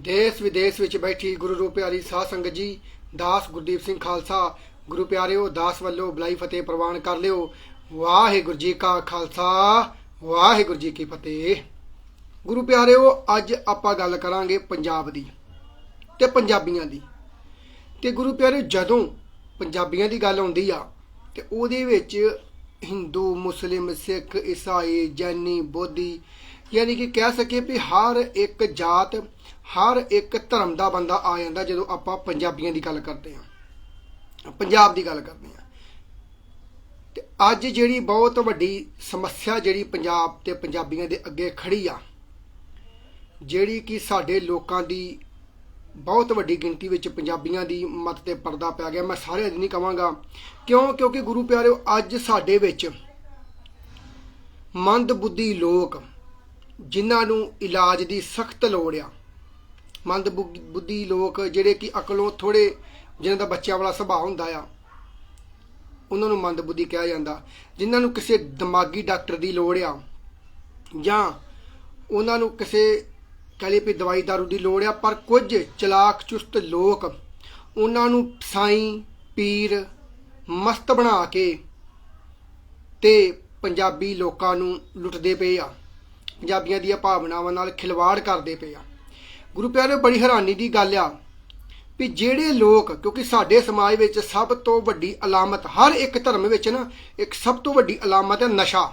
ਦੇਸ਼ ਵਿਦੇਸ਼ ਵਿੱਚ ਬੈਠੀ ਗੁਰੂ ਰੂਪ ਪਿਆਰੀ ਸਾਧ ਸੰਗਤ ਜੀ, ਦਾਸ ਗੁਰਦੀਪ ਸਿੰਘ ਖਾਲਸਾ। ਗੁਰੂ ਪਿਆਰਿਓ, ਦਾਸ ਵੱਲੋਂ ਬਲਾਈ ਫਤਿਹ ਪ੍ਰਵਾਨ ਕਰ ਲਿਓ। ਵਾਹਿਗੁਰੂ ਜੀ ਕਾ ਖਾਲਸਾ, ਵਾਹਿਗੁਰੂ ਜੀ ਕੀ ਫਤਿਹ। ਗੁਰੂ ਪਿਆਰਿਓ, ਅੱਜ ਆਪਾਂ ਗੱਲ ਕਰਾਂਗੇ ਪੰਜਾਬ ਦੀ ਤੇ ਪੰਜਾਬੀਆਂ ਦੀ। ਤੇ ਗੁਰੂ ਪਿਆਰਿਓ, ਜਦੋਂ ਪੰਜਾਬੀਆਂ ਦੀ ਗੱਲ ਆਉਂਦੀ ਆ, ਤੇ ਉਹਦੇ ਵਿੱਚ ਹਿੰਦੂ, ਮੁਸਲਿਮ, ਸਿੱਖ, ਈਸਾਈ, ਜੈਨੀ, ਬੋਧੀ, ਯਾਨੀ ਕਿ ਕਹਿ ਸਕੀਏ ਵੀ ਹਰ ਇੱਕ ਜਾਤ ਹਰ ਇੱਕ ਧਰਮ ਦਾ ਬੰਦਾ ਆ ਜਾਂਦਾ ਜਦੋਂ ਆਪਾਂ ਪੰਜਾਬੀਆਂ ਦੀ ਗੱਲ ਕਰਦੇ ਹਾਂ। ਪੰਜਾਬ ਦੀ ਗੱਲ ਕਰਦੇ ਹਾਂ। ਤੇ ਅੱਜ ਜਿਹੜੀ ਬਹੁਤ ਵੱਡੀ ਸਮੱਸਿਆ ਜਿਹੜੀ ਪੰਜਾਬ ਤੇ ਪੰਜਾਬੀਆਂ ਦੇ ਅੱਗੇ ਖੜੀ ਆ, ਜਿਹੜੀ ਕਿ ਸਾਡੇ ਲੋਕਾਂ ਦੀ ਬਹੁਤ ਵੱਡੀ ਗਿਣਤੀ ਵਿੱਚ ਪੰਜਾਬੀਆਂ ਦੀ ਮਤ ਤੇ ਪਰਦਾ ਪੈ ਗਿਆ। ਮੈਂ ਸਾਰਿਆਂ ਦੀ ਨਹੀਂ ਕਵਾਂਗਾ ਕਿਉਂ? ਕਿਉਂਕਿ ਗੁਰੂ ਪਿਆਰਿਓ, ਅੱਜ ਸਾਡੇ ਵਿੱਚ ਮੰਦ ਬੁੱਧੀ ਲੋਕ ਜਿਨ੍ਹਾਂ ਨੂੰ ਇਲਾਜ ਦੀ ਸਖਤ ਲੋੜ ਆ ਮੰਦ ਬੁ- ਬੁੱਧੀ ਲੋਕ ਜਿਹੜੇ ਕਿ ਅਕਲੋਂ ਥੋੜੇ ਜਿਨ੍ਹਾਂ ਦਾ ਬੱਚਿਆਂ ਵਾਲਾ ਸੁਭਾਅ ਹੁੰਦਾ ਆ, ਉਹਨਾਂ ਨੂੰ ਮੰਦ ਬੁੱਧੀ ਕਿਹਾ ਜਾਂਦਾ। ਜਿਨ੍ਹਾਂ ਨੂੰ ਕਿਸੇ ਦਿਮਾਗੀ ਡਾਕਟਰ ਦੀ ਲੋੜ ਆ ਜਾਂ ਉਹਨਾਂ ਨੂੰ ਕਿਸੇ ਕਹਲੇ ਵੀ ਦਵਾਈ ਦਾਰੂ ਦੀ ਲੋੜ ਆ, ਪਰ ਕੁਝ ਚਲਾਕ, ਚੁਸਤ ਲੋਕ ਉਹਨਾਂ ਨੂੰ ਸਾਈਂ, ਪੀਰ, ਮਸਤ ਬਣਾ ਕੇ ਤੇ ਪੰਜਾਬੀ ਲੋਕਾਂ ਨੂੰ ਲੁੱਟਦੇ ਪਏ ਆ। ਪੰਜਾਬੀਆਂ ਦੀਆਂ ਭਾਵਨਾਵਾਂ ਨਾਲ ਖਿਲਵਾੜ ਕਰਦੇ ਪਏ ਆ। ਗੁਰੂ ਪਿਆਰੇ ਬੜੀ ਹੈਰਾਨੀ ਦੀ ਗੱਲ ਆ ਵੀ ਜਿਹੜੇ ਲੋਕ, ਕਿਉਂਕਿ ਸਾਡੇ ਸਮਾਜ ਵਿੱਚ ਸਭ ਤੋਂ ਵੱਡੀ ਅਲਾਮਤ, ਹਰ ਇੱਕ ਧਰਮ ਵਿੱਚ ਨਾ, ਇੱਕ ਸਭ ਤੋਂ ਵੱਡੀ ਅਲਾਮਤ ਹੈ ਨਸ਼ਾ।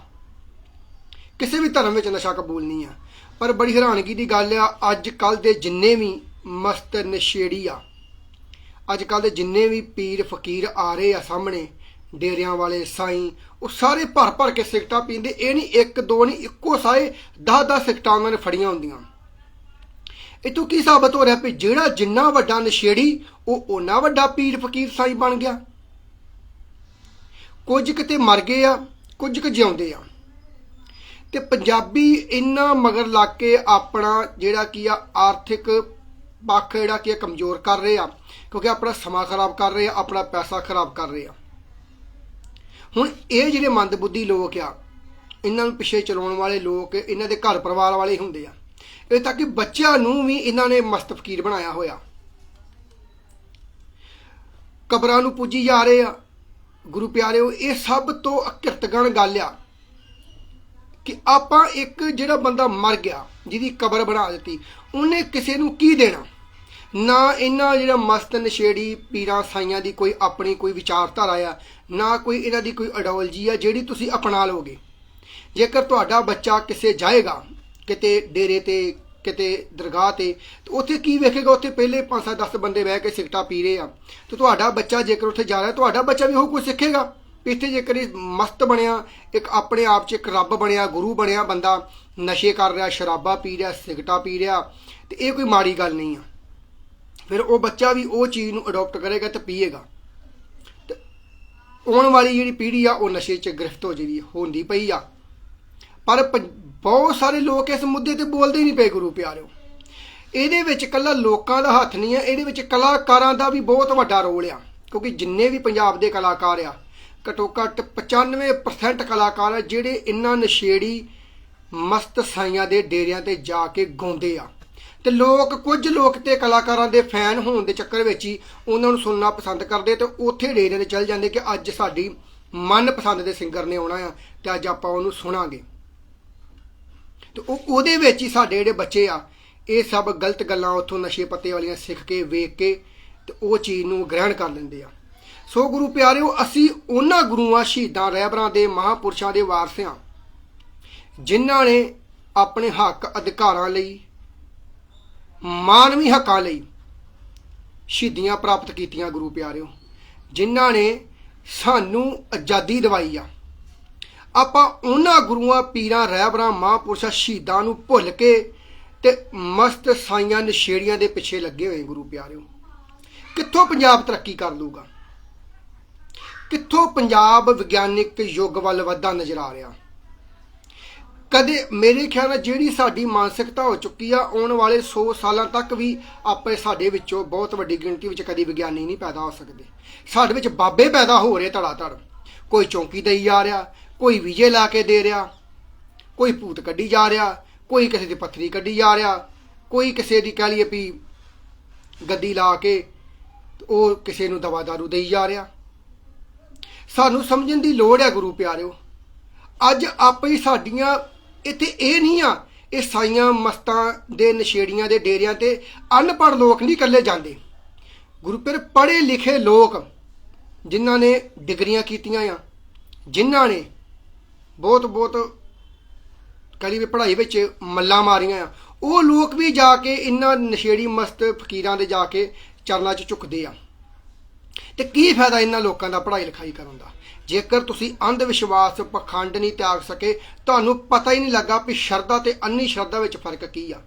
ਕਿਸੇ ਵੀ ਧਰਮ ਵਿੱਚ ਨਸ਼ਾ ਕਬੂਲ ਨਹੀਂ ਆ। ਪਰ ਬੜੀ ਹੈਰਾਨਗੀ ਦੀ ਗੱਲ ਆ ਅੱਜ ਕੱਲ ਦੇ ਜਿੰਨੇ ਵੀ ਮਸਤ ਨਸ਼ੇੜੀ ਆ ਅੱਜ ਕੱਲ ਦੇ ਜਿੰਨੇ ਵੀ ਪੀਰ ਫਕੀਰ ਆ ਰਹੇ ਆ ਸਾਹਮਣੇ, ਡੇਰਿਆਂ ਵਾਲੇ, ਸਾਈਂ, ਉਹ ਸਾਰੇ ਭਰ ਭਰ ਕੇ ਸਿਗਟਾਂ ਪੀਂਦੇ, ਇਹ ਨਹੀਂ ਇੱਕ, ਦੋ ਨਹੀਂ, ਇੱਕੋ ਸਾਏ 10 10 ਸਿਗਟਾਂ ਉਹਨਾਂ ਨੇ ਫੜੀਆਂ ਹੁੰਦੀਆਂ। ਇਹ ਤੋਂ ਕੀ ਸਾਬਤ ਹੋ ਰਿਹਾ ਵੀ ਜਿਹੜਾ ਜਿੰਨਾ ਵੱਡਾ ਨਸ਼ੇੜੀ, ਉਹ ਓਨਾ ਵੱਡਾ ਪੀਰ ਫਕੀਰ ਸਾਈ ਬਣ ਗਿਆ। ਕੁਝ ਕਿਤੇ ਮਰ ਗਏ ਆ, ਕੁਝ ਕੁ ਜਿਉਂਦੇ ਆ। ਤੇ ਪੰਜਾਬੀ ਇੰਨਾ ਮਗਰ ਲੱਗ ਕੇ ਆਪਣਾ ਜਿਹੜਾ ਕੀ ਆ, ਆਰਥਿਕ ਪੱਖ ਜਿਹੜਾ ਕੀ ਆ, ਕਮਜ਼ੋਰ ਕਰ ਰਹੇ ਆ। ਕਿਉਂਕਿ ਆਪਣਾ ਸਮਾਂ ਖਰਾਬ ਕਰ ਰਹੇ ਆ, ਆਪਣਾ ਪੈਸਾ ਖਰਾਬ ਕਰ ਰਹੇ ਆ। ਹੁਣ ਇਹ ਜਿਹੜੇ ਮੰਦਬੁੱਧੀ ਲੋਕ ਆ, ਇਹਨਾਂ ਨੂੰ ਪਿੱਛੇ ਚਲਾਉਣ ਵਾਲੇ ਲੋਕ, ਇਹਨਾਂ ਦੇ ਘਰ ਪਰਿਵਾਰ ਵਾਲੇ ਹੁੰਦੇ ਆ। ਇਹ ਤਾਂ ਕਿ ਬੱਚਿਆਂ ਨੂੰ ਵੀ ਇਹਨਾਂ ਨੇ ਮਸਤ ਫਕੀਰ ਬਣਾਇਆ ਹੋਇਆ। ਕਬਰਾਂ ਨੂੰ ਪੂਜੀ ਜਾ ਰਹੇ ਆ। ਗੁਰੂ ਪਿਆਰਿਓ, ਇਹ ਸਭ ਤੋਂ ਅਕਿਰਤਗਣ ਗੱਲ ਆ ਕਿ ਆਪਾਂ ਇੱਕ ਜਿਹੜਾ ਬੰਦਾ ਮਰ ਗਿਆ, ਜਿਹਦੀ ਕਬਰ ਬਣਾ ਦਿੱਤੀ, ਉਹਨੇ ਕਿਸੇ ਨੂੰ ਕੀ ਦੇਣਾ? ਨਾ ਇਹਨਾਂ ਜਿਹੜਾ ਮਸਤ ਨਸ਼ੇੜੀ ਪੀਰਾਂ ਸਾਈਆਂ ਦੀ ਕੋਈ ਆਪਣੀ ਕੋਈ ਵਿਚਾਰਧਾਰਾ ਆ, ਨਾ ਕੋਈ ਇਹਨਾਂ ਦੀ ਕੋਈ ਆਈਡੀਓਲੋਜੀ ਆ ਜਿਹੜੀ ਤੁਸੀਂ ਅਪਣਾ ਲਓਗੇ। ਜੇਕਰ ਤੁਹਾਡਾ ਬੱਚਾ ਕਿਸੇ ਜਾਏਗਾ ਕਿਤੇ ਡੇਰੇ ਤੇ, ਕਿਤੇ ਦਰਗਾਹ ਤੇ ਤੇ ਉੱਥੇ ਕੀ ਵੇਖੇਗਾ? ਉੱਥੇ ਪਹਿਲੇ 5 10 ਬੰਦੇ ਬਹਿ ਕੇ ਸਿਗਟਾ ਪੀ ਰਹੇ ਆ। ਤੇ ਤੁਹਾਡਾ ਬੱਚਾ ਜੇਕਰ ਉੱਥੇ ਜਾ ਰਿਹਾ, ਤੁਹਾਡਾ ਬੱਚਾ ਵੀ ਉਹ ਕੁਝ ਸਿੱਖੇਗਾ। ਇੱਥੇ ਜੇਕਰ ਇਹ ਮਸਤ ਬਣਿਆ, ਇੱਕ ਆਪਣੇ ਆਪ 'ਚ ਇੱਕ ਰੱਬ ਬਣਿਆ, ਗੁਰੂ ਬਣਿਆ ਬੰਦਾ, ਨਸ਼ੇ ਕਰ ਰਿਹਾ, ਸ਼ਰਾਬਾ ਪੀ ਰਿਹਾ, ਸਿਗਟਾ ਪੀ ਰਿਹਾ, ਤੇ ਇਹ ਕੋਈ ਮਾੜੀ ਗੱਲ ਨਹੀਂ ਆ। ਫਿਰ ਉਹ ਬੱਚਾ ਵੀ ਉਹ ਚੀਜ਼ ਨੂੰ ਅਡਾਪਟ ਕਰੇਗਾ ਤੇ ਪੀਏਗਾ। ਤੇ ਆਉਣ ਵਾਲੀ ਜਿਹੜੀ ਪੀੜ੍ਹੀ ਆ, ਉਹ ਨਸ਼ੇ 'ਚ ਗ੍ਰਿਫਤ ਹੋ ਜਿਹੜੀ ਹੁੰਦੀ ਪਈ ਆ। ਪਰ ਬਹੁਤ ਸਾਰੇ ਲੋਕ ਇਸ ਮੁੱਦੇ ਤੇ ਬੋਲਦੇ ਹੀ ਨਹੀਂ ਪਏ ਗੁਰੂ ਪਿਆਰਿਓ। ਇਹਦੇ ਵਿੱਚ ਕੱਲਾ ਲੋਕਾਂ ਦਾ ਹੱਥ ਨਹੀਂ ਆ ਇਹਦੇ ਵਿੱਚ ਕਲਾਕਾਰਾਂ ਦਾ ਵੀ ਬਹੁਤ ਵੱਡਾ ਰੋਲ ਆ। ਕਿਉਂਕਿ ਜਿੰਨੇ ਵੀ ਪੰਜਾਬ ਦੇ ਕਲਾਕਾਰ ਆ, ਘੱਟੋ ਘੱਟ 95% ਕਲਾਕਾਰ ਆ ਜਿਹੜੇ ਇੰਨਾ ਨਸ਼ੇੜੀ, ਮਸਤ ਸਾਈਆਂ ਦੇ ਡੇਰਿਆਂ ਤੇ ਜਾ ਕੇ ਗਾਉਂਦੇ ਆ। ਤੇ ਲੋਕ, ਕੁਝ ਲੋਕ ਤੇ ਕਲਾਕਾਰਾਂ ਦੇ ਫੈਨ ਹੋਣ ਦੇ ਚੱਕਰ ਵਿੱਚ ਹੀ ਉਹਨਾਂ ਨੂੰ ਸੁਣਨਾ ਪਸੰਦ ਕਰਦੇ ਤੇ ਉੱਥੇ ਡੇਰਿਆਂ ਤੇ ਚੱਲ ਜਾਂਦੇ ਕਿ ਅੱਜ ਸਾਡੀ ਮਨਪਸੰਦ ਦੇ ਸਿੰਗਰ ਨੇ ਆਉਣਾ ਆ ਤੇ ਅੱਜ ਆਪਾਂ ਉਹਨੂੰ ਸੁਣਾਂਗੇ। ਤੇ ਉਹ ਉਹਦੇ ਵਿੱਚ ਹੀ ਸਾਡੇ ਜਿਹੜੇ ਬੱਚੇ ਆ, ਇਹ ਸਭ ਗਲਤ ਗੱਲਾਂ ਉੱਥੋਂ ਨਸ਼ੇ ਪੱਤੇ ਵਾਲੀਆਂ ਸਿੱਖ ਕੇ, ਵੇਖ ਕੇ ਤੇ ਉਹ ਚੀਜ਼ ਨੂੰ ਗ੍ਰਹਿਣ ਕਰ ਲੈਂਦੇ ਆ। ਸੋ ਗੁਰੂ ਪਿਆਰਿਓ, ਅਸੀਂ ਉਹਨਾਂ ਗੁਰੂਆਂ, ਸ਼ਹੀਦਾਂ, ਰਹਿਬਰਾਂ ਦੇ ਮਹਾਪੁਰਸ਼ਾਂ ਦੇ ਵਾਰਸਿਆਂ ਜਿਨ੍ਹਾਂ ਨੇ ਆਪਣੇ ਹੱਕ, ਅਧਿਕਾਰਾਂ ਲਈ, ਮਾਨਵੀ ਹੱਕਾਂ ਲਈ ਸ਼ਹੀਦੀਆਂ ਪ੍ਰਾਪਤ ਕੀਤੀਆਂ ਗੁਰੂ ਪਿਆਰਿਓ, ਜਿਨ੍ਹਾਂ ਨੇ ਸਾਨੂੰ ਆਜ਼ਾਦੀ ਦਿਵਾਈ ਆ। ਆਪਾਂ ਉਹਨਾਂ ਗੁਰੂਆਂ, ਪੀਰਾਂ, ਰਹਿਬਰਾਂ, ਮਹਾਂਪੁਰਸ਼ਾਂ ਸ਼ਹੀਦਾਂ ਨੂੰ ਭੁੱਲ ਕੇ ਤੇ ਮਸਤ ਸਾਈਆਂ ਨਸ਼ੇੜੀਆਂ ਦੇ ਪਿੱਛੇ ਲੱਗੇ ਹੋਏ ਗੁਰੂ ਪਿਆਰਿਓ। ਕਿੱਥੋਂ ਪੰਜਾਬ ਤਰੱਕੀ ਕਰ ਲੂਗਾ ਕਿੱਥੋਂ ਪੰਜਾਬ ਵਿਗਿਆਨਿਕ ਯੁੱਗ ਵੱਲ ਵਧਦਾ ਨਜ਼ਰ ਆ ਰਿਹਾ? ਕਦੇ ਮੇਰੇ ਖਿਆਲ ਨਾਲ ਜਿਹੜੀ ਸਾਡੀ ਮਾਨਸਿਕਤਾ ਹੋ ਚੁੱਕੀ ਆ, ਆਉਣ ਵਾਲੇ 100 ਸਾਲਾਂ ਤੱਕ ਵੀ ਆਪੇ ਸਾਡੇ ਵਿੱਚੋਂ ਬਹੁਤ ਵੱਡੀ ਗਿਣਤੀ ਵਿੱਚ ਕਦੀ ਵਿਗਿਆਨੀ ਨਹੀਂ ਪੈਦਾ ਹੋ ਸਕਦੇ। ਸਾਡੇ ਵਿੱਚ ਬਾਬੇ ਪੈਦਾ ਹੋ ਰਹੇ ਧੜਾ ਧੜ ਕੋਈ ਚੌਂਕੀ ਦੇਈ ਜਾ ਰਿਹਾ ਕੋਈ ਵੀਜੇ ਲਾ ਕੇ ਦੇ ਰਿਹਾ, ਕੋਈ ਭੂਤ ਕੱਢੀ ਜਾ ਰਿਹਾ, ਕੋਈ ਕਿਸੇ ਦੀ ਪੱਥਰੀ ਕੱਢੀ ਜਾ ਰਿਹਾ, ਕੋਈ ਕਿਸੇ ਦੀ ਕਹਿ ਲਈਏ ਵੀ ਗੱਦੀ ਲਾ ਕੇ ਉਹ ਕਿਸੇ ਨੂੰ ਦਵਾ ਦਾਰੂ ਦੇਈ ਜਾ ਰਿਹਾ। ਸਾਨੂੰ ਸਮਝਣ ਦੀ ਲੋੜ ਹੈ ਗੁਰੂ ਪਿਆਰਿਓ, ਅੱਜ ਆਪੇ ਹੀ ਸਾਡੀਆਂ ਇੱਥੇ ਇਹ ਨਹੀਂ ਆ, ਇਹ ਸਾਈਆਂ ਮਸਤਾਂ ਦੇ ਨਸ਼ੇੜੀਆਂ ਦੇ ਡੇਰਿਆਂ ਤੇ ਅਨਪੜ੍ਹ ਲੋਕ ਨਹੀਂ ਇਕੱਲੇ ਜਾਂਦੇ। ਗੁਰੂ ਪਿਆਰੇ, ਪੜ੍ਹੇ ਲਿਖੇ ਲੋਕ ਜਿਨ੍ਹਾਂ ਨੇ ਡਿਗਰੀਆਂ ਕੀਤੀਆਂ ਆ, ਜਿਨ੍ਹਾਂ ਨੇ ਬਹੁਤ ਬਹੁਤ ਕਲੀ ਵੀ ਪੜ੍ਹਾਈ ਵਿੱਚ ਮੱਲਾਂ ਮਾਰੀਆਂ ਆ। ਉਹ ਲੋਕ ਵੀ ਜਾ ਕੇ ਇਹਨਾਂ ਨਸ਼ੇੜੀ ਮਸਤ ਫਕੀਰਾਂ ਦੇ ਜਾ ਕੇ ਚਰਨਾਂ 'ਚ ਝੁਕਦੇ ਆ। ਤੇ ਕੀ ਫਾਇਦਾ ਇਹਨਾਂ ਲੋਕਾਂ ਦਾ ਪੜ੍ਹਾਈ ਲਿਖਾਈ ਕਰਨ ਦਾ? ਜੇਕਰ ਤੁਸੀਂ ਅੰਧ ਵਿਸ਼ਵਾਸ ਪਖੰਡ ਨਹੀਂ ਤਿਆਗ ਸਕੇ, ਤੁਹਾਨੂੰ ਪਤਾ ਹੀ ਨਹੀਂ ਲੱਗਾ ਵੀ ਸ਼ਰਧਾ ਤੇ ਅੰਨੀ ਸ਼ਰਧਾ ਵਿੱਚ ਫ਼ਰਕ ਕੀ ਆ।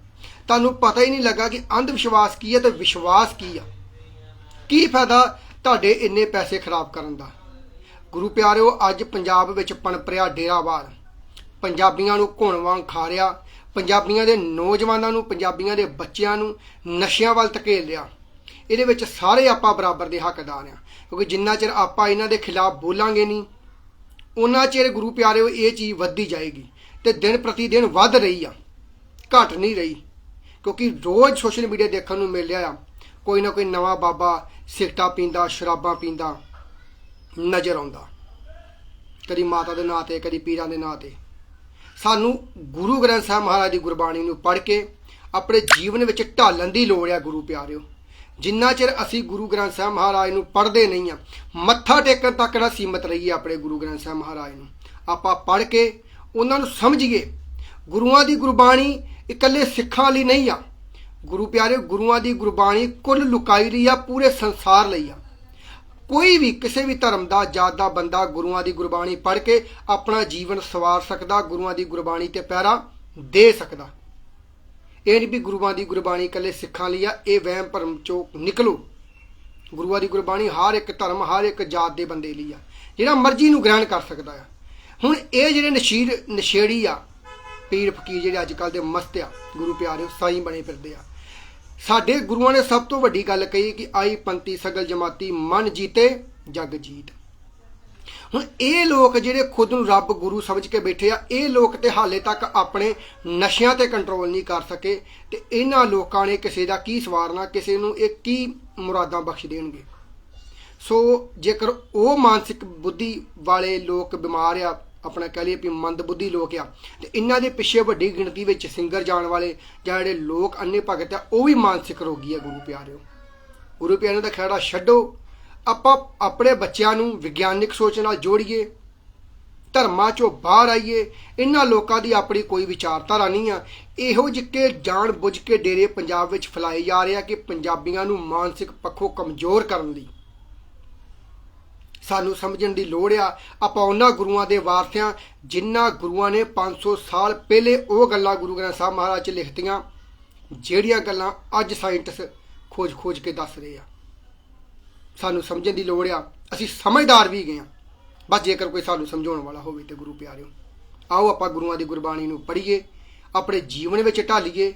ਤੁਹਾਨੂੰ ਪਤਾ ਹੀ ਨਹੀਂ ਲੱਗਾ ਕਿ ਅੰਧ ਵਿਸ਼ਵਾਸ ਕੀ ਹੈ ਤੇ ਵਿਸ਼ਵਾਸ ਕੀ ਆ। ਕੀ ਫਾਇਦਾ ਤੁਹਾਡੇ ਇੰਨੇ ਪੈਸੇ ਖਰਾਬ ਕਰਨ ਦਾ? ਗੁਰੂ ਪਿਆਰਿਓ, ਅੱਜ ਪੰਜਾਬ ਵਿੱਚ ਪਣਪਰਿਆ ਡੇਰਾਵਾਰ ਪੰਜਾਬੀਆਂ ਨੂੰ ਘੁਣ ਵਾਂਗ ਖਾ ਰਿਹਾ, ਪੰਜਾਬੀਆਂ ਦੇ ਨੌਜਵਾਨਾਂ ਨੂੰ, ਪੰਜਾਬੀਆਂ ਦੇ ਬੱਚਿਆਂ ਨੂੰ ਨਸ਼ਿਆਂ ਵੱਲ ਧਕੇਲ ਰਿਹਾ। ਇਹਦੇ ਵਿੱਚ ਸਾਰੇ ਆਪਾਂ ਬਰਾਬਰ ਦੇ ਹੱਕਦਾਰ ਆ ਕਿਉਂਕਿ ਜਿੰਨਾ ਚਿਰ ਆਪਾਂ ਇਹਨਾਂ ਦੇ ਖਿਲਾਫ ਬੋਲਾਂਗੇ ਨਹੀਂ, ਉਹਨਾਂ ਚਿਰ ਗੁਰੂ ਪਿਆਰਿਓ, ਇਹ ਚੀਜ਼ ਵੱਧਦੀ ਜਾਏਗੀ ਤੇ ਦਿਨ ਪ੍ਰਤੀ ਦਿਨ ਵੱਧ ਰਹੀ ਆ, ਘਟ ਨਹੀਂ ਰਹੀ। ਕਿਉਂਕਿ ਰੋਜ਼ ਸੋਸ਼ਲ ਮੀਡੀਆ ਦੇਖਣ ਨੂੰ ਮਿਲ ਰਿਹਾ ਆ, ਕੋਈ ਨਾ ਕੋਈ ਨਵਾਂ ਬਾਬਾ ਸਿਗਟਾ ਪੀਂਦਾ, ਸ਼ਰਾਬਾਂ ਪੀਂਦਾ ਨਜ਼ਰ ਆਉਂਦਾ। ਕਦੀ ਮਾਤਾ ਦੇ ਨਾਂ ਤੇ, ਕਦੀ ਪੀਰਾਂ ਦੇ ਨਾਂ ਤੇ। ਸਾਨੂੰ ਗੁਰੂ ਗ੍ਰੰਥ ਸਾਹਿਬ ਮਹਾਰਾਜ ਦੀ ਗੁਰਬਾਣੀ ਨੂੰ ਪੜ੍ਹ ਕੇ ਆਪਣੇ ਜੀਵਨ ਵਿੱਚ ਢਾਲਣ ਦੀ ਲੋੜ ਆ ਗੁਰੂ ਪਿਆਰਿਓ। ਜਿੰਨਾ ਚਿਰ ਅਸੀਂ ਗੁਰੂ ਗ੍ਰੰਥ ਸਾਹਿਬ ਮਹਾਰਾਜ ਨੂੰ ਪੜ੍ਹਦੇ ਨਹੀਂ ਆ, ਮੱਥਾ ਟੇਕਣ ਤੱਕ ਨਾ ਸੀਮਤ ਰਹੀਏ ਆਪਣੇ ਗੁਰੂ ਗ੍ਰੰਥ ਸਾਹਿਬ ਮਹਾਰਾਜ ਨੂੰ। ਆਪਾਂ ਪੜ੍ਹ ਕੇ ਉਹਨਾਂ ਨੂੰ ਸਮਝੀਏ, ਗੁਰੂਆਂ ਦੀ ਗੁਰਬਾਣੀ ਇਕੱਲੇ ਸਿੱਖਾਂ ਲਈ ਨਹੀਂ ਆ। ਗੁਰੂ ਪਿਆਰੇ ਗੁਰੂਆਂ ਦੀ ਗੁਰਬਾਣੀ ਕੁੱਲ ਲੁਕਾਈ ਰਹੀ ਆ, ਪੂਰੇ ਸੰਸਾਰ ਲਈ ਆ। ਕੋਈ ਵੀ ਕਿਸੇ ਵੀ ਧਰਮ ਦਾ, ਜਾਤ ਦਾ, ਬੰਦਾ ਗੁਰੂਆਂ ਦੀ ਗੁਰਬਾਣੀ ਪੜ੍ਹ ਕੇ ਆਪਣਾ ਜੀਵਨ ਸਵਾਰ ਸਕਦਾ, ਗੁਰੂਆਂ ਦੀ ਗੁਰਬਾਣੀ ਤੇ ਪੈਰਾ ਦੇ ਸਕਦਾ। ਇਹ ਨਹੀਂ ਵੀ ਗੁਰੂਆਂ ਦੀ ਗੁਰਬਾਣੀ ਇਕੱਲੇ ਸਿੱਖਾਂ ਲਈ ਆ, ਇਹ ਵਹਿਮ ਭਰਮ ਚੋਂ ਨਿਕਲੋ। ਗੁਰੂਆਂ ਦੀ ਗੁਰਬਾਣੀ ਹਰ ਇੱਕ ਧਰਮ, ਹਰ ਇੱਕ ਜਾਤ ਦੇ ਬੰਦੇ ਲਈ ਆ, ਜਿਹੜਾ ਮਰਜ਼ੀ ਨੂੰ ਗ੍ਰਹਿਣ ਕਰ ਸਕਦਾ ਆ। ਹੁਣ ਇਹ ਜਿਹੜੇ ਨਸ਼ੀਰ, ਨਸ਼ੇੜੀ ਆ ਪੀਰ ਫਕੀਰ ਜਿਹੜੇ ਅੱਜ ਕੱਲ ਦੇ ਮਸਤ ਆ, ਗੁਰੂ ਪਿਆਰੇ ਸਾਈਂ ਬਣੇ ਫਿਰਦੇ ਆ। ਸਾਡੇ ਗੁਰੂਆਂ ਨੇ ਸਭ ਤੋਂ ਵੱਡੀ ਗੱਲ ਕਹੀ ਕਿ ਆਈ ਪੰਤੀ ਸਗਲ ਜਮਾਤੀ, ਮਨ ਜੀਤੇ, ਜਗ ਜੀਤ। ਹੁਣ ਇਹ ਲੋਕ ਜਿਹੜੇ ਖੁਦ ਨੂੰ ਰੱਬ, ਗੁਰੂ ਸਮਝ ਕੇ ਬੈਠੇ ਆ, ਇਹ ਲੋਕ ਤੇ ਹਾਲੇ ਤੱਕ ਆਪਣੇ ਨਸ਼ਿਆਂ ਤੇ ਕੰਟਰੋਲ ਨਹੀਂ ਕਰ ਸਕੇ ਤੇ ਇਹਨਾਂ ਲੋਕਾਂ ਨੇ ਕਿਸੇ ਦਾ ਕੀ ਸਵਾਰਨਾ ਕਿਸੇ ਨੂੰ ਇਹ ਕੀ ਮੁਰਾਦਾਂ ਬਖਸ਼ ਦੇਣਗੇ? ਸੋ ਜੇਕਰ ਉਹ ਮਾਨਸਿਕ ਬੁੱਧੀ ਵਾਲੇ ਲੋਕ ਬਿਮਾਰ ਆ ਆਪਣਾ ਕਹ ਲਈਏ ਵੀ ਮੰਦ ਬੁੱਧੀ ਲੋਕ ਆ, ਤੇ ਇਹਨਾਂ ਦੇ ਪਿੱਛੇ ਵੱਡੀ ਗਿਣਤੀ ਵਿੱਚ ਸਿੰਗਰ ਜਾਣ ਵਾਲੇ ਜਾਂ ਜਿਹੜੇ ਲੋਕ ਅੰਨੇ ਭਗਤ ਆ, ਉਹ ਵੀ ਮਾਨਸਿਕ ਰੋਗੀ ਆ ਗੁਰੂ ਪਿਆਰਿਓ। ਗੁਰੂ ਪਿਆਰਿਆਂ ਦਾ ਖਹਿੜਾ ਛੱਡੋ, ਆਪਾਂ ਆਪਣੇ ਬੱਚਿਆਂ ਨੂੰ ਵਿਗਿਆਨਿਕ ਸੋਚ ਨਾਲ ਜੋੜੀਏ, ਧਰਮਾਂ ਚੋਂ ਬਾਹਰ ਆਈਏ, ਇਹਨਾਂ ਲੋਕਾਂ ਦੀ ਆਪਣੀ ਕੋਈ ਵਿਚਾਰਧਾਰਾ ਨਹੀਂ ਆ। ਇਹੋ ਜਿਹੇ ਜਾਣ ਬੁੱਝ ਕੇ ਡੇਰੇ ਪੰਜਾਬ ਵਿੱਚ ਫੈਲਾਏ ਜਾ ਰਹੇ ਆ ਕਿ ਪੰਜਾਬੀਆਂ ਨੂੰ ਮਾਨਸਿਕ ਪੱਖੋਂ ਕਮਜ਼ੋਰ ਕਰਨ ਲਈ। ਸਾਨੂੰ ਸਮਝਣ ਦੀ ਲੋੜ ਆ। ਆਪਾਂ ਉਹਨਾਂ ਗੁਰੂਆਂ ਦੇ ਵਾਰਸਿਆਂ ਜਿਨ੍ਹਾਂ ਗੁਰੂਆਂ ਨੇ 500 ਸਾਲ ਪਹਿਲੇ ਉਹ ਗੱਲਾਂ ਗੁਰੂ ਗ੍ਰੰਥ ਸਾਹਿਬ ਮਹਾਰਾਜ ਚ ਲਿਖਤੀਆਂ, ਜਿਹੜੀਆਂ ਗੱਲਾਂ ਅੱਜ ਸਾਇੰਟਿਸਟ ਖੋਜ-ਖੋਜ ਕੇ ਦੱਸ ਰਹੇ ਆ। ਸਾਨੂੰ ਸਮਝਣ ਦੀ ਲੋੜ ਆ। ਅਸੀਂ ਸਮਝਦਾਰ ਵੀ ਗਏ ਆ। ਬਸ ਜੇਕਰ ਕੋਈ ਸਾਨੂੰ ਸਮਝਾਉਣ ਵਾਲਾ ਹੋਵੇ ਤੇ ਗੁਰੂ ਪਿਆਰਿਓ, ਆਓ ਆਪਾਂ ਗੁਰੂਆਂ ਦੀ ਗੁਰਬਾਣੀ ਨੂੰ ਪੜ੍ਹੀਏ, ਆਪਣੇ ਜੀਵਨ ਵਿੱਚ ਢਾਲੀਏ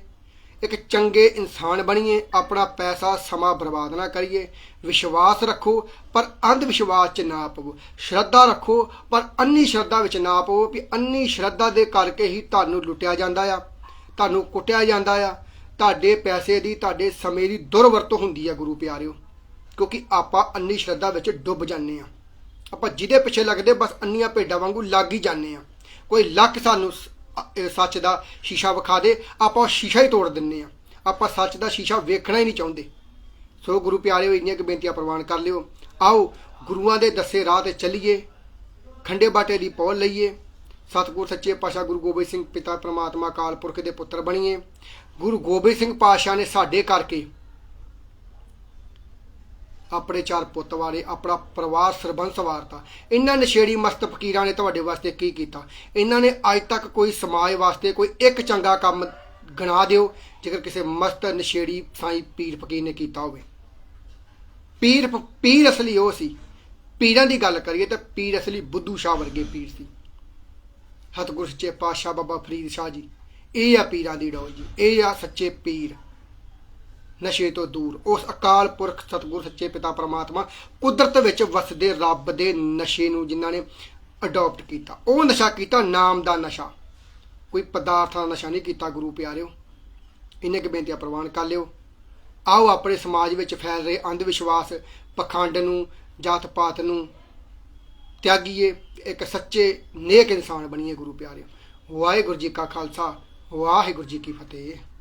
ਇੱਕ ਚੰਗੇ ਇਨਸਾਨ ਬਣੀਏ, ਆਪਣਾ ਪੈਸਾ ਸਮਾਂ ਬਰਬਾਦ ਨਾ ਕਰੀਏ। ਵਿਸ਼ਵਾਸ ਰੱਖੋ, ਪਰ ਅੰਧ ਵਿਸ਼ਵਾਸ 'ਚ ਨਾ ਪਵੋ। ਸ਼ਰਧਾ ਰੱਖੋ, ਪਰ ਅੰਨੀ ਸ਼ਰਧਾ ਵਿੱਚ ਨਾ ਪਵੋ ਵੀ ਅੰਨੀ ਸ਼ਰਧਾ ਦੇ ਕਰਕੇ ਹੀ ਤੁਹਾਨੂੰ ਲੁੱਟਿਆ ਜਾਂਦਾ ਆ, ਤੁਹਾਨੂੰ ਕੁੱਟਿਆ ਜਾਂਦਾ ਆ। ਤੁਹਾਡੇ ਪੈਸੇ ਦੀ, ਤੁਹਾਡੇ ਸਮੇਂ ਦੀ ਦੁਰਵਰਤੋਂ ਹੁੰਦੀ ਆ ਗੁਰੂ ਪਿਆਰਿਓ, ਕਿਉਂਕਿ ਆਪਾਂ ਅੰਨੀ ਸ਼ਰਧਾ ਵਿੱਚ ਡੁੱਬ ਜਾਂਦੇ ਆ। ਆਪਾਂ ਜਿਹਦੇ ਪਿੱਛੇ ਲੱਗਦੇ, ਬਸ ਅੰਨੀਆਂ ਭੇਡਾਂ ਵਾਂਗੂ ਲੱਗ ਹੀ ਜਾਂਦੇ ਆ। ਕੋਈ ਲੱਖ ਸਾਨੂੰ ਸ- ਸੱਚ ਦਾ ਸ਼ੀਸ਼ਾ ਵਿਖਾ ਦੇ, ਆਪਾਂ ਉਹ ਸ਼ੀਸ਼ਾ ਹੀ ਤੋੜ ਦਿੰਨੇ ਆ। ਆਪਾਂ ਸੱਚ ਦਾ ਸ਼ੀਸ਼ਾ ਵੇਖਣਾ ਹੀ ਨਹੀਂ ਚਾਹੁੰਦੇ। ਸੋ ਗੁਰੂ ਪਿਆਰਿਓ, ਇੰਨੀਆਂ ਕੁ ਬੇਨਤੀਆਂ ਪ੍ਰਵਾਨ ਕਰ ਲਿਓ। ਆਓ, ਗੁਰੂਆਂ ਦੇ ਦੱਸੇ ਰਾਹ ਤੇ ਚੱਲੀਏ। ਖੰਡੇ ਬਾਟੇ ਦੀ ਪੌਲ ਲਈਏ। ਸਤਿਗੁਰ ਸੱਚੇ ਪਾਤਸ਼ਾਹ ਗੁਰੂ ਗੋਬਿੰਦ ਸਿੰਘ, ਪਿਤਾ ਪ੍ਰਮਾਤਮਾ ਅਕਾਲ ਪੁਰਖ ਦੇ ਪੁੱਤਰ ਬਣੀਏ। ਗੁਰੂ ਗੋਬਿੰਦ ਸਿੰਘ ਪਾਤਸ਼ਾਹ ਨੇ ਸਾਡੇ ਕਰਕੇ ਆਪਣੇ ਚਾਰ ਪੁੱਤ ਵਾਰੇ ਆਪਣਾ ਪਰਿਵਾਰ ਸਰਬੰਸ ਵਾਰਤਾ। ਇਹਨਾਂ ਨਸ਼ੇੜੀ ਮਸਤ ਫਕੀਰਾਂ ਨੇ ਤੁਹਾਡੇ ਵਾਸਤੇ ਕੀ ਕੀਤਾ? ਇਹਨਾਂ ਨੇ ਅੱਜ ਤੱਕ ਕੋਈ ਸਮਾਜ ਵਾਸਤੇ ਕੋਈ ਇੱਕ ਚੰਗਾ ਕੰਮ ਗਣਾ ਦਿਓ, ਜੇਕਰ ਕਿਸੇ ਮਸਤ ਨਸ਼ੇੜੀ ਸਾਈਂ ਪੀਰ ਫਕੀਰ ਨੇ ਕੀਤਾ ਹੋਵੇ। ਪੀਰ ਫ- ਪੀਰ ਅਸਲੀ ਉਹ ਸੀ। ਪੀਰਾਂ ਦੀ ਗੱਲ ਕਰੀਏ ਤਾਂ ਪੀਰ ਅਸਲੀ ਬੁੱਧੂ ਸ਼ਾਹ ਵਰਗੇ ਪੀਰ ਸੀ। ਸਤਿਗੁਰ ਸੱਚੇ ਪਾਤਸ਼ਾਹ ਬਾਬਾ ਫਰੀਦ ਸ਼ਾਹ ਜੀ। ਇਹ ਆ ਪੀਰਾਂ ਦੀ ਡੋਲ ਜੀ। ਇਹ ਆ ਸੱਚੇ ਪੀਰ। ਨਸ਼ੇ ਤੋਂ ਦੂਰ। ਉਸ ਅਕਾਲ ਪੁਰਖ ਸਤਿਗੁਰ, ਸੱਚੇ ਪਿਤਾ ਪਰਮਾਤਮਾ ਕੁਦਰਤ ਵਿੱਚ ਵਸਦੇ ਰੱਬ ਦੇ ਨਸ਼ੇ ਨੂੰ ਜਿਨ੍ਹਾਂ ਨੇ ਅਡਾਪਟ ਕੀਤਾ। ਉਹ ਨਸ਼ਾ ਕੀਤਾ ਨਾਮ ਦਾ ਨਸ਼ਾ। ਕੋਈ ਪਦਾਰਥਾਂ ਦਾ ਨਸ਼ਾ ਨਹੀਂ ਕੀਤਾ, ਗੁਰੂ ਪਿਆਰਿਓ। ਇੰਨੇ ਕੁ ਬੇਨਤੀਆਂ ਪ੍ਰਵਾਨ ਕਰ ਲਿਓ। ਆਓ ਆਪਣੇ ਸਮਾਜ ਵਿੱਚ ਫੈਲ ਰਹੇ ਅੰਧ ਵਿਸ਼ਵਾਸ ਪਖੰਡ ਨੂੰ ਜਾਤ ਪਾਤ ਨੂੰ ਤਿਆਗੀਏ। ਇੱਕ ਸੱਚੇ, ਨੇਕ ਇਨਸਾਨ ਬਣੀਏ ਗੁਰੂ ਪਿਆਰਿਓ। ਵਾਹਿਗੁਰੂ ਜੀ ਕਾ ਖਾਲਸਾ, ਵਾਹਿਗੁਰੂ ਜੀ ਕੀ ਫਤਿਹ।